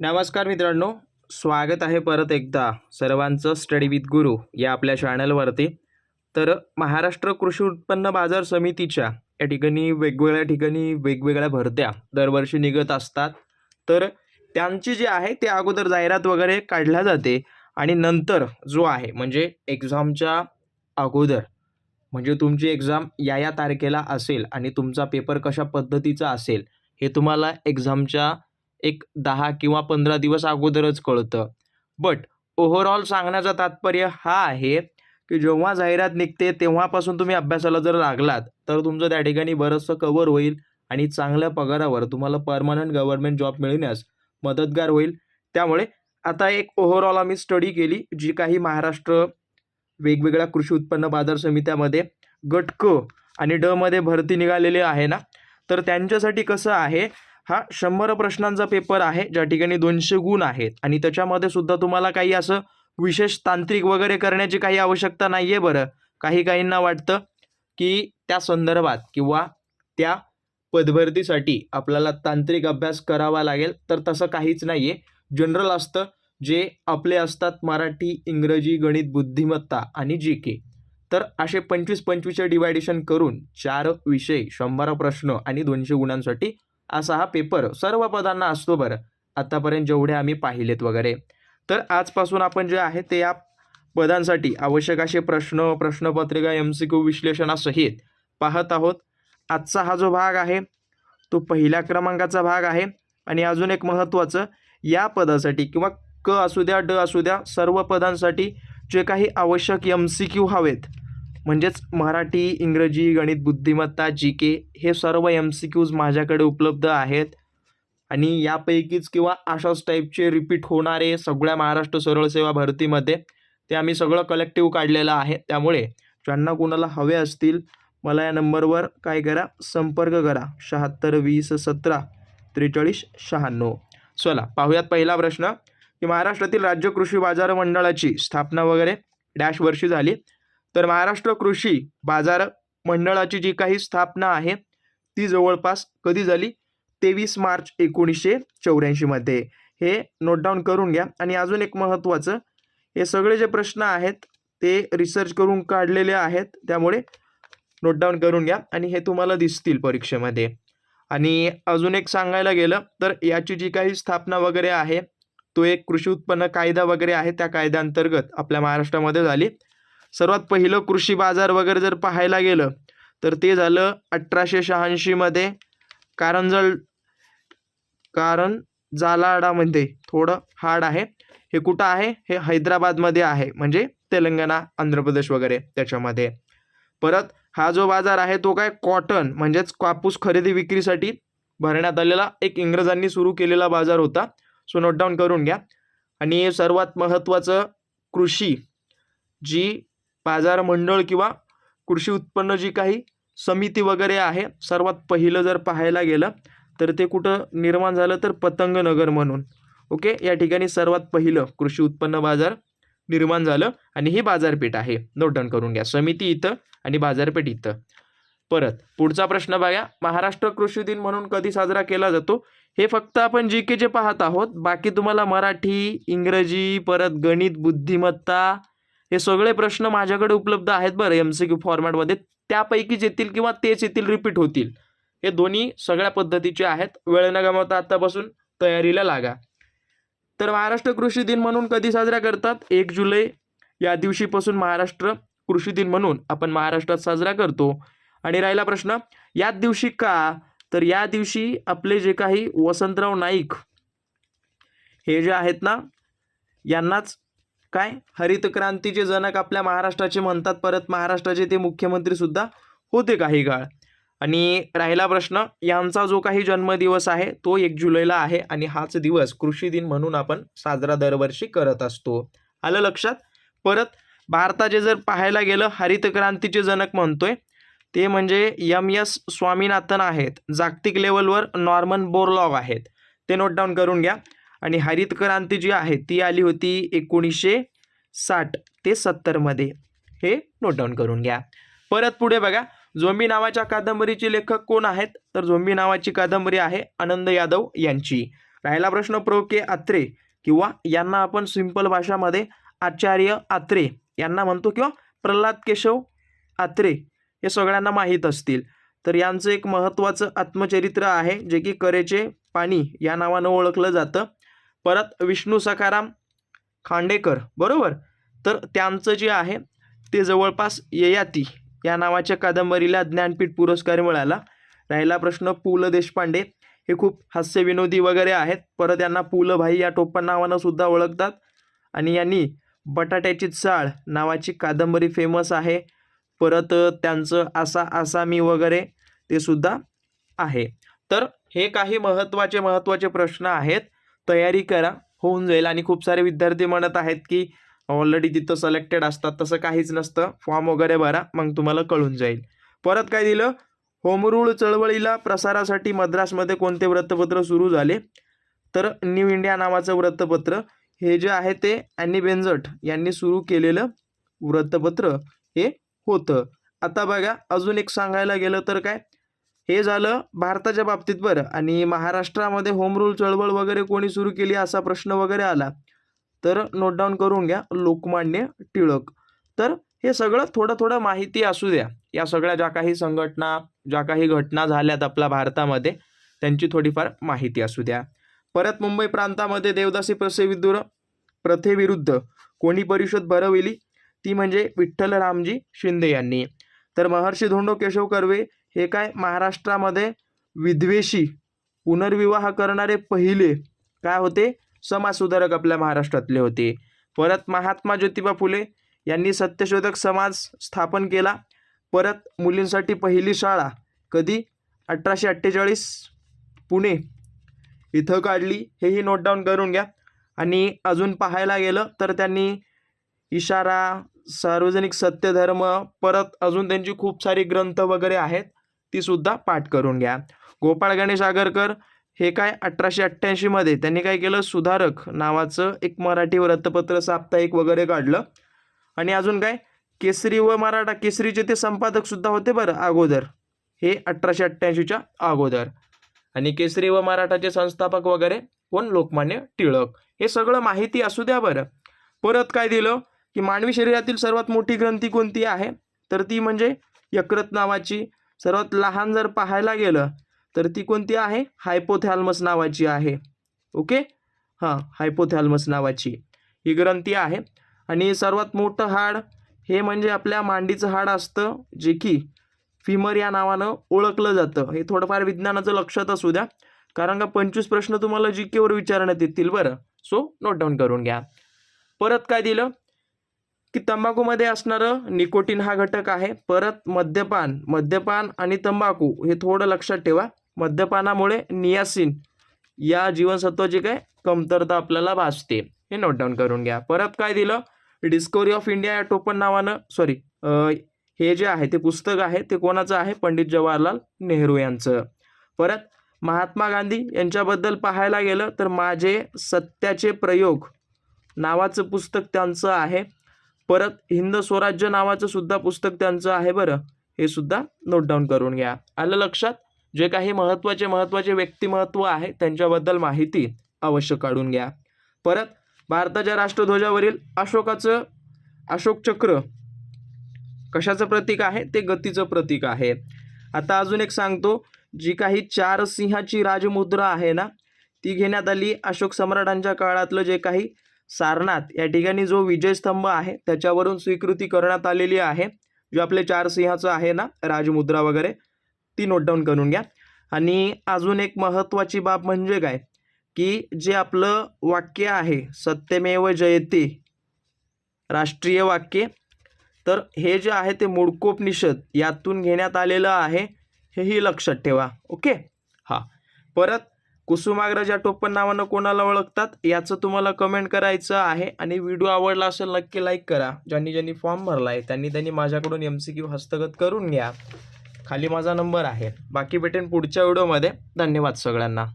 नमस्कार मित्रांनो स्वागत आहे परत एकदा सर्वांचं स्टडी विथ गुरु या आपल्या चॅनलवरती तर महाराष्ट्र कृषी उत्पन्न बाजार समितीच्या या ठिकाणी वेगवेगळ्या ठिकाणी वेगवेगळ्या भरत्या दरवर्षी निघत असतात. तर त्यांची जी आहे ते अगोदर जाहिरात वगैरे काढल्या जाते आणि नंतर जो आहे म्हणजे एक्झामच्या अगोदर म्हणजे तुमची एक्झाम या या तारखेला असेल आणि तुमचा पेपर कशा पद्धतीचा असेल हे तुम्हाला एक्झामच्या एक दहा किंवा पंधरा दिवस अगोदरच कळतं. बट ओव्हरऑल सांगण्याचं तात्पर्य हा आहे की जेव्हा जाहिरात निघते तेव्हापासून तुम्ही अभ्यासाला जर लागलात तर तुमचं त्या ठिकाणी बरंचसं कवर होईल आणि चांगल्या पगारावर तुम्हाला परमनंट गव्हर्नमेंट जॉब मिळण्यास मदतगार होईल. त्यामुळे आता एक ओव्हरऑल आम्ही स्टडी केली जी काही महाराष्ट्र वेगवेगळ्या कृषी उत्पन्न बाजार समित्यामध्ये गट क आणि ड मध्ये भरती निघालेली आहे ना तर त्यांच्यासाठी कसं आहे हा शंभर प्रश्नांचा पेपर आहे ज्या ठिकाणी दोनशे गुण आहेत. आणि त्याच्यामध्ये सुद्धा तुम्हाला काही असं विशेष तांत्रिक वगैरे करण्याची काही आवश्यकता नाही आहे बरं. काही काहींना वाटतं की त्या संदर्भात किंवा त्या पदभरतीसाठी आपल्याला तांत्रिक अभ्यास करावा लागेल तर तसं काहीच नाही आहे जनरल असतं जे आपले असतात मराठी इंग्रजी गणित बुद्धिमत्ता आणि जी के. तर असे पंचवीस पंचवीसचे डिवायडेशन करून चार विषय शंभर प्रश्न आणि दोनशे गुणांसाठी असा हा पेपर सर्व पदांना असतो बरं. आत्तापर्यंत जेवढे आम्ही पाहिलेत वगैरे. तर आजपासून आपण जे आहे ते या पदांसाठी आवश्यक असे प्रश्न प्रश्नपत्रिका एम सी क्यू विश्लेषणासहित पाहत आहोत. आजचा हा जो भाग आहे तो पहिल्या क्रमांकाचा भाग आहे. आणि अजून एक महत्त्वाचं या पदासाठी किंवा क असू द्या ड असू द्या सर्व पदांसाठी जे काही आवश्यक एम सी क्यू हवेत म्हणजेच मराठी इंग्रजी गणित बुद्धिमत्ता जी के हे सर्व एम सी क्यूज माझ्याकडे उपलब्ध आहेत. आणि यापैकीच किंवा अशाच टाईपचे रिपीट होणारे सगळ्या महाराष्ट्र सरळ सेवा भरतीमध्ये ते आम्ही सगळं कलेक्टिव्ह काढलेलं आहे. त्यामुळे ज्यांना कोणाला हवे असतील मला या नंबरवर काय करा संपर्क करा. शहात्तर वीस सतरा त्रेचाळीस शहाण्णव. चला पाहूयात पहिला प्रश्न. की महाराष्ट्रातील राज्य कृषी बाजार मंडळाची स्थापना वगैरे डॅश वर्षी झाली. तर महाराष्ट्र कृषी बाजार मंडळाची जी काही स्थापना आहे ती जवळपास कधी झाली? तेवीस मार्च एकोणीसशे चौऱ्याऐंशीमध्ये हे नोट डाऊन करून घ्या. आणि अजून एक महत्त्वाचं हे सगळे जे प्रश्न आहेत ते रिसर्च करून काढलेले आहेत. त्यामुळे नोट डाऊन करून घ्या आणि हे तुम्हाला दिसतील परीक्षेमध्ये. आणि अजून एक सांगायला गेलं तर याची जी काही स्थापना वगैरे आहे तो एक कृषी उत्पन्न कायदा वगैरे आहे. त्या कायद्याअंतर्गत आपल्या महाराष्ट्रामध्ये झाली. सर्वात पहिलं कृषी बाजार वगैरे जर पाहायला गेलं तर ते झालं अठराशे शहाऐंशीमध्ये कारंजल कारण जालाडामध्ये थोडं हार्ड आहे. हे कुठं आहे? हे हैदराबादमध्ये आहे म्हणजे तेलंगणा आंध्र प्रदेश वगैरे त्याच्यामध्ये. परत हा जो बाजार आहे तो काय कॉटन म्हणजेच कापूस खरेदी विक्रीसाठी भरण्यात आलेला एक इंग्रजांनी सुरू केलेला बाजार होता. सो नोट डाऊन करून घ्या. आणि सर्वात महत्त्वाचं कृषी जी बाजार मंडळ किंवा कृषी उत्पन्न जी काही समिती वगैरे आहे सर्वात पहिलं जर पाहायला गेलं तर ते कुठं निर्माण झालं तर पतंगनगर म्हणून. ओके? या ठिकाणी सर्वात पहिलं कृषी उत्पन्न बाजार निर्माण झालं आणि ही बाजारपेठ आहे. नोट डाऊन करून घ्या. समिती इथं आणि बाजारपेठ इथं. परत पुढचा प्रश्न बघा. महाराष्ट्र कृषी दिन म्हणून कधी साजरा केला जातो? हे फक्त आपण जी के जे पाहत आहोत. बाकी तुम्हाला मराठी इंग्रजी परत गणित बुद्धिमत्ता हे सगळे प्रश्न माझ्याकडे उपलब्ध आहेत बरं एम सी क्यू फॉर्मॅटमध्ये त्यापैकीच येतील किंवा तेच येतील रिपीट होतील. हे दोन्ही सगळ्या पद्धतीचे आहेत. वेळ न गमावता आत्तापासून तयारीला लागा. तर महाराष्ट्र कृषी दिन म्हणून कधी साजरा करतात? एक जुलै या दिवशीपासून महाराष्ट्र कृषी दिन म्हणून आपण महाराष्ट्रात साजरा करतो. आणि राहिला प्रश्न याच दिवशी का? तर या दिवशी आपले जे काही वसंतराव नाईक हे जे आहेत ना यांनाच काय? हरित क्रांतीचे जनक आपल्या महाराष्ट्राचे म्हणतात परत महाराष्ट्राचे ते मुख्यमंत्री सुद्धा होते काही काळ. आणि राहिला प्रश्न यांचा जो काही जन्मदिवस आहे तो एक जुलैला आहे आणि हाच दिवस कृषी दिन म्हणून आपण साजरा दरवर्षी करत असतो. आलं लक्षात? परत भारताचे जर पाहायला गेलं हरित क्रांतीचे जनक म्हणतोय ते म्हणजे यम एस स्वामीनाथन आहेत. जागतिक लेवलवर नॉर्मन बोरलॉग आहेत. ते नोट डाऊन करून घ्या. आणि हरित क्रांती जी आहे ती आली होती एकोणीसशे साठ ते सत्तरमध्ये हे नोट डाऊन करून घ्या. परत पुढे बघा. झोंबी नावाच्या कादंबरीचे लेखक कोण आहेत? तर झोंबी नावाची कादंबरी आहे आनंद यादव यांची. राहिला प्रश्न प्रो. के. आत्रे किंवा यांना आपण सिंपल भाषामध्ये आचार्य आत्रे यांना म्हणतो किंवा प्रल्हाद केशव आत्रे हे सगळ्यांना माहीत असतील. तर यांचं एक महत्त्वाचं आत्मचरित्र आहे जे की करेचे पाणी या नावानं ओळखलं जातं. परत विष्णू सखाराम खांडेकर बरोबर? तर त्यांचं जे आहे ते जवळपास ययाती या नावाच्या कादंबरीला ज्ञानपीठ पुरस्कार मिळाला. राहिला प्रश्न पु ल देशपांडे. हे खूप हास्यविनोदी वगैरे आहेत. परत यांना पु ल भाई या टोपण नावानं सुद्धा ओळखतात. आणि यांनी बटाट्याची चाळ नावाची कादंबरी फेमस आहे. परत त्यांचं आसा आसामी वगैरे ते सुद्धा आहे. तर हे काही महत्त्वाचे महत्त्वाचे प्रश्न आहेत. तयारी करा होऊन जाईल. आणि खूप सारे विद्यार्थी म्हणत आहेत की ऑलरेडी तिथं सिलेक्टेड असतात तसं काहीच नसतं. फॉर्म वगैरे भरा मग तुम्हाला कळून जाईल. परत काय दिलं? होमरूळ चळवळीला प्रसारासाठी मद्रासमध्ये कोणते वृत्तपत्र सुरू झाले? तर न्यू इंडिया नावाचं वृत्तपत्र. हे जे आहे ते अॅनी बेंझट यांनी सुरू केलेलं वृत्तपत्र हे होतं. आता बघा अजून एक सांगायला गेलं तर काय? हे झालं भारताच्या बाबतीत बरं. आणि महाराष्ट्रामध्ये होम रूल चळवळ वगैरे कोणी सुरू केली असा प्रश्न वगैरे आला तर नोट डाऊन करून घ्या लोकमान्य टिळक. तर हे सगळं थोडं थोडं माहिती असू द्या. या सगळ्या ज्या काही संघटना ज्या काही घटना झाल्यात आपल्या भारतामध्ये त्यांची थोडीफार माहिती असू द्या. परत मुंबई प्रांतामध्ये देवदासी प्रसेविदुर प्रथेविरुद्ध कोणी परिषद भरविली? ती म्हणजे विठ्ठल रामजी शिंदे यांनी. तर महर्षी धोंडो केशव कर्वे हे काय? महाराष्ट्रामध्ये विद्वेषी पुनर्विवाह करणारे पहिले काय होते? समाजसुधारक आपल्या महाराष्ट्रातले होते. परत महात्मा ज्योतिबा फुले यांनी सत्यशोधक समाज स्थापन केला. परत मुलींसाठी पहिली शाळा कधी? अठराशे अठ्ठेचाळीस पुणे. इथं काढली. हेही नोट डाऊन करून घ्या. आणि अजून पाहायला गेलं तर त्यांनी इशारा सार्वजनिक सत्यधर्म परत अजून त्यांची खूप सारी ग्रंथ वगैरे आहेत. ती सुद्धा पाठ करून घ्या. गोपाळ गणेश आगरकर हे काय अठराशे अठ्ठ्याऐंशीमध्ये त्यांनी काय केलं? सुधारक नावाचं एक मराठी वृत्तपत्र साप्ताहिक वगैरे काढलं. आणि अजून काय? केसरी व मराठा केसरीचे ते संपादकसुद्धा होते बरं अगोदर. हे अठराशे अठ्ठ्याऐंशीच्या अगोदर. आणि केसरी व मराठाचे संस्थापक वगैरे कोण? लोकमान्य टिळक. हे सगळं माहिती असू द्या बरं. परत काय दिलं? की मानवी शरीरातील सर्वात मोठी ग्रंथी कोणती आहे? तर ती म्हणजे यकृत नावाची सर्वात लहान जर पाहायला गेलं तर ती कोणती आहे? हायपोथॅल्मस नावाची आहे. ओके? हां हायपोथॅल्मस नावाची. ही ग्रंथी आहे. आणि सर्वात मोठं हाड हे म्हणजे आपल्या मांडीचं हाड असतं जे की फिमर या नावानं ओळखलं जातं. हे थोडंफार विज्ञानाचं लक्षात असू द्या. कारण का पंचवीस प्रश्न तुम्हाला जी केवर विचारण्यात येतील बरं. सो नोट डाऊन करून घ्या. परत काय दिलं? की तंबाखूमध्ये असणारं निकोटीन हा घटक आहे. परत मद्यपान मद्यपान आणि तंबाखू हे थोडं लक्षात ठेवा. मद्यपानामुळे नियासिन या जीवनसत्वाची काय कमतरता आपल्याला भासते. हे नोट डाऊन करून घ्या. परत काय दिलं? डिस्कवरी ऑफ इंडिया या टोपण नावानं सॉरी हे जे आहे ते पुस्तक आहे. ते कोणाचं आहे? पंडित जवाहरलाल नेहरू यांचं. परत महात्मा गांधी यांच्याबद्दल पाहायला गेलं तर माझे सत्याचे प्रयोग नावाचं पुस्तक त्यांचं आहे. परत हिंद स्वराज्य नावाचं सुद्धा पुस्तक त्यांचं आहे बरं. हे सुद्धा नोट डाऊन करून घ्या. आलं लक्षात? जे काही महत्त्वाचे महत्त्वाचे व्यक्तिमत्व आहे त्यांच्याबद्दल माहिती अवश्य काढून घ्या. परत भारताच्या राष्ट्रध्वजावरील अशोकाचं अशोक चक्र कशाचं प्रतीक आहे? ते गतीचं प्रतीक आहे. आता अजून एक सांगतो जी काही चार सिंहाची राजमुद्रा आहे ना ती घेण्यात आली अशोक सम्राटांच्या काळातलं जे काही सारनाथ या ठिकाणी जो विजयस्तंभ आहे त्याच्यावरून स्वीकृती करण्यात आलेली आहे. जो आपले चार सिंहाचं आहे ना राजमुद्रा वगैरे ती नोट डाऊन करून घ्या. आणि अजून एक महत्त्वाची बाब म्हणजे काय? की जे आपलं वाक्य आहे सत्यमेव जयते राष्ट्रीय वाक्य तर हे जे आहे ते मुडकोपनिषद यातून घेण्यात आलेलं आहे हेही लक्षात ठेवा. ओके? हां. परत कुसुमाग्रज या टोपण नावानं कोणाला ओळखतात याचं तुम्हाला कमेंट करायचं आहे आणि व्हिडिओ आवडला असेल नक्की लाईक करा. ज्यांनी ज्यांनी फॉर्म भरला आहे त्यांनी त्यांनी माझ्याकडून एम सी क्यू हस्तगत करून घ्या. खाली माझा नंबर आहे. बाकी भेटेन पुढच्या व्हिडिओमध्ये धन्यवाद सगळ्यांना.